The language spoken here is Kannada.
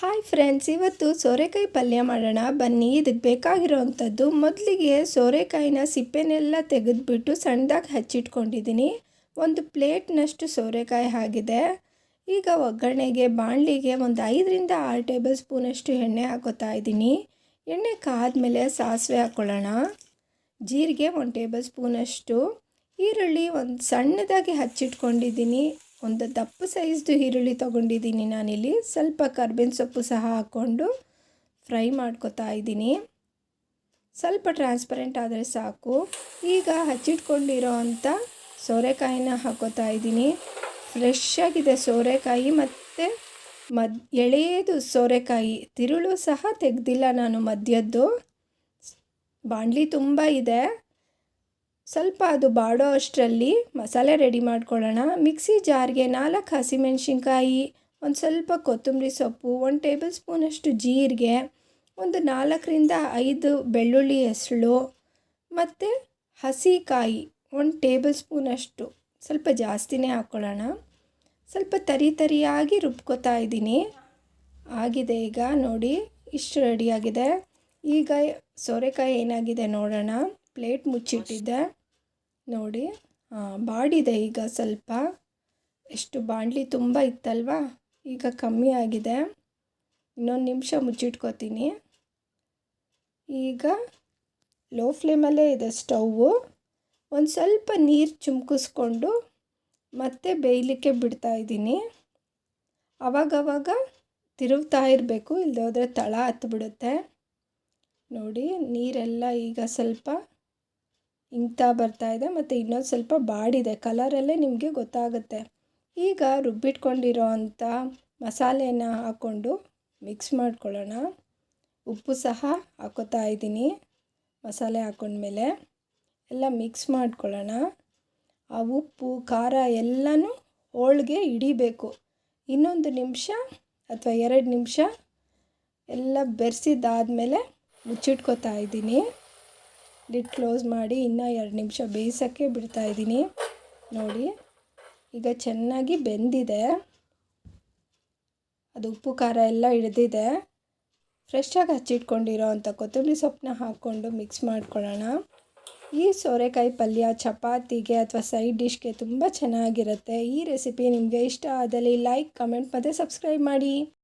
ಹಾಯ್ ಫ್ರೆಂಡ್ಸ್ ಇವತ್ತು ಸೋರೆಕಾಯಿ ಪಲ್ಯ ಮಾಡೋಣ. ಬನ್ನಿ, ಇದಕ್ಕೆ ಬೇಕಾಗಿರೋವಂಥದ್ದು ಮೊದಲಿಗೆ ಸೋರೆಕಾಯಿನ ಸಿಪ್ಪೆನೆಲ್ಲ ತೆಗೆದುಬಿಟ್ಟು ಸಣ್ಣದಾಗಿ ಹಚ್ಚಿಟ್ಕೊಂಡಿದ್ದೀನಿ. ಒಂದು ಪ್ಲೇಟ್ನಷ್ಟು ಸೋರೆಕಾಯಿ ಆಗಿದೆ. ಈಗ ಒಗ್ಗರಣೆಗೆ, ಬಾಣಲಿಗೆ ಒಂದು ಐದರಿಂದ ಆರು ಟೇಬಲ್ ಸ್ಪೂನಷ್ಟು ಎಣ್ಣೆ ಹಾಕೋತಾ ಇದ್ದೀನಿ. ಎಣ್ಣೆ ಕಾದ್ಮೇಲೆ ಸಾಸಿವೆ ಹಾಕ್ಕೊಳ್ಳೋಣ ಜೀರಿಗೆ ಒಂದು ಟೇಬಲ್ ಸ್ಪೂನಷ್ಟು. ಈರುಳ್ಳಿ ಒಂದು ಸಣ್ಣದಾಗಿ ಹಚ್ಚಿಟ್ಕೊಂಡಿದ್ದೀನಿ. ಒಂದು ದಪ್ಪ ಸೈಜ್ದು ಈರುಳ್ಳಿ ತೊಗೊಂಡಿದ್ದೀನಿ ನಾನಿಲ್ಲಿ. ಸ್ವಲ್ಪ ಕರ್ಬೇವಿನ ಸೊಪ್ಪು ಸಹ ಹಾಕ್ಕೊಂಡು ಫ್ರೈ ಮಾಡ್ಕೊತಾ ಇದ್ದೀನಿ. ಸ್ವಲ್ಪ ಟ್ರಾನ್ಸ್ಪರೆಂಟ್ ಆದರೆ ಸಾಕು. ಈಗ ಹಚ್ಚಿಟ್ಕೊಂಡಿರೋ ಅಂಥ ಸೋರೆಕಾಯಿನ ಹಾಕೋತಾ ಇದ್ದೀನಿ. ಫ್ರೆಶ್ ಆಗಿದೆ ಸೋರೆಕಾಯಿ ಮತ್ತು ಮದ್, ಎಳೆಯದು ಸೋರೆಕಾಯಿ. ತಿರುಳು ಸಹ ತೆಗೆದಿಲ್ಲ ನಾನು ಮಧ್ಯದ್ದು. ಬಾಣಲಿ ತುಂಬ ಇದೆ. ಸ್ವಲ್ಪ ಅದು ಬಾಡೋ ಅಷ್ಟರಲ್ಲಿ ಮಸಾಲೆ ರೆಡಿ ಮಾಡ್ಕೊಳ್ಳೋಣ. ಮಿಕ್ಸಿ ಜಾರ್ಗೆ ನಾಲ್ಕು ಹಸಿಮೆಣ್ಸಿನ್ಕಾಯಿ ಒಂದು ಸ್ವಲ್ಪ ಕೊತ್ತಂಬರಿ ಸೊಪ್ಪು, ಒಂದು ಟೇಬಲ್ ಸ್ಪೂನಷ್ಟು ಜೀರಿಗೆ, ಒಂದು ನಾಲ್ಕರಿಂದ ಐದು ಬೆಳ್ಳುಳ್ಳಿ ಹೆಸಳು ಮತ್ತು ಹಸಿಕಾಯಿ ಒಂದು ಟೇಬಲ್ ಸ್ಪೂನಷ್ಟು ಸ್ವಲ್ಪ ಜಾಸ್ತಿನೇ ಹಾಕ್ಕೊಳ್ಳೋಣ ಸ್ವಲ್ಪ ತರಿ ತರಿಯಾಗಿ ರುಬ್ಕೋತಾ ಇದ್ದೀನಿ. ಆಗಿದೆ ಈಗ ನೋಡಿ, ಇಷ್ಟು ರೆಡಿಯಾಗಿದೆ ಈಗ ಸೋರೆಕಾಯಿ ಏನಾಗಿದೆ ನೋಡೋಣ. ಪ್ಲೇಟ್ ಮುಚ್ಚಿಟ್ಟಿದ್ದೆ. ನೋಡಿ ಬಾಡಿದೆ ಈಗ ಸ್ವಲ್ಪ. ಎಷ್ಟು ಬಾಣಲಿ ತುಂಬ ಇತ್ತಲ್ವಾ? ಈಗ ಕಮ್ಮಿ ಆಗಿದೆ. ಇನ್ನೊಂದು ನಿಮಿಷ ಮುಚ್ಚಿಟ್ಕೋತೀನಿ. ಈಗ ಲೋ ಫ್ಲೇಮಲ್ಲೇ ಇದೆ ಸ್ಟೌವು. ಒಂದು ಸ್ವಲ್ಪ ನೀರು ಚುಮ್ಕಿಸ್ಕೊಂಡು ಮತ್ತೆ ಬೇಯಲಿಕ್ಕೆ ಬಿಡ್ತಾ ಇದ್ದೀನಿ. ಅವಾಗವಾಗ ತಿರುಗ್ತಾ ಇರಬೇಕು ಇಲ್ಲದೆ ತಳ ಹತ್ತಿಬಿಡುತ್ತೆ ನೋಡಿ, ನೀರೆಲ್ಲ ಈಗ ಸ್ವಲ್ಪ ಇಂಗ್ತಾ ಬರ್ತಾ ಇದೆ ಮತ್ತು ಇನ್ನೊಂದು ಸ್ವಲ್ಪ ಬಾಡಿದೆ ಕಲರಲ್ಲೇ ನಿಮಗೆ ಗೊತ್ತಾಗುತ್ತೆ. ಈಗ ರುಬ್ಬಿಟ್ಕೊಂಡಿರೋ ಅಂಥ ಮಸಾಲೆನ ಹಾಕ್ಕೊಂಡು ಮಿಕ್ಸ್ ಮಾಡ್ಕೊಳ್ಳೋಣ. ಉಪ್ಪು ಸಹ ಹಾಕೋತಾ ಇದ್ದೀನಿ ಮಸಾಲೆ ಹಾಕೊಂಡ್ಮೇಲೆ. ಎಲ್ಲ ಮಿಕ್ಸ್ ಮಾಡ್ಕೊಳ್ಳೋಣ. ಆ ಉಪ್ಪು, ಖಾರ ಎಲ್ಲನೂ ಹೋಳಿಗೆ ಹಿಡಿಬೇಕು. ಇನ್ನೊಂದು ನಿಮಿಷ ಅಥವಾ ಎರಡು ನಿಮಿಷ ಎಲ್ಲ ಬೆರೆಸಿದ್ದಾದಮೇಲೆ ಮುಚ್ಚಿಟ್ಕೋತಾ ಇದ್ದೀನಿ. ಲಿಡ್ ಕ್ಲೋಸ್ ಮಾಡಿ ಇನ್ನೂ ಎರಡು ನಿಮಿಷ ಬೇಯಿಸೋಕ್ಕೆ ಬಿಡ್ತಾಯಿದ್ದೀನಿ ನೋಡಿ, ಈಗ ಚೆನ್ನಾಗಿ ಬೆಂದಿದೆ. ಅದು ಉಪ್ಪು, ಖಾರ ಎಲ್ಲ ಹಿಡಿದಿದೆ. ಫ್ರೆಶ್ಶಾಗಿ ಹಚ್ಚಿಟ್ಕೊಂಡಿರೋ ಅಂಥ ಕೊತ್ತಂಬರಿ ಸೊಪ್ಪನ್ನ ಹಾಕ್ಕೊಂಡು ಮಿಕ್ಸ್ ಮಾಡ್ಕೊಳ್ಳೋಣ. ಈ ಸೋರೆಕಾಯಿ ಪಲ್ಯ, ಚಪಾತಿಗೆ ಅಥವಾ ಸೈಡ್ ಡಿಶ್ಗೆ ತುಂಬ ಚೆನ್ನಾಗಿರುತ್ತೆ. ಈ ರೆಸಿಪಿ ನಿಮಗೆ ಇಷ್ಟ ಆದಲ್ಲಿ ಲೈಕ್ ಕಮೆಂಟ್ ಮತ್ತು ಸಬ್ಸ್ಕ್ರೈಬ್ ಮಾಡಿ.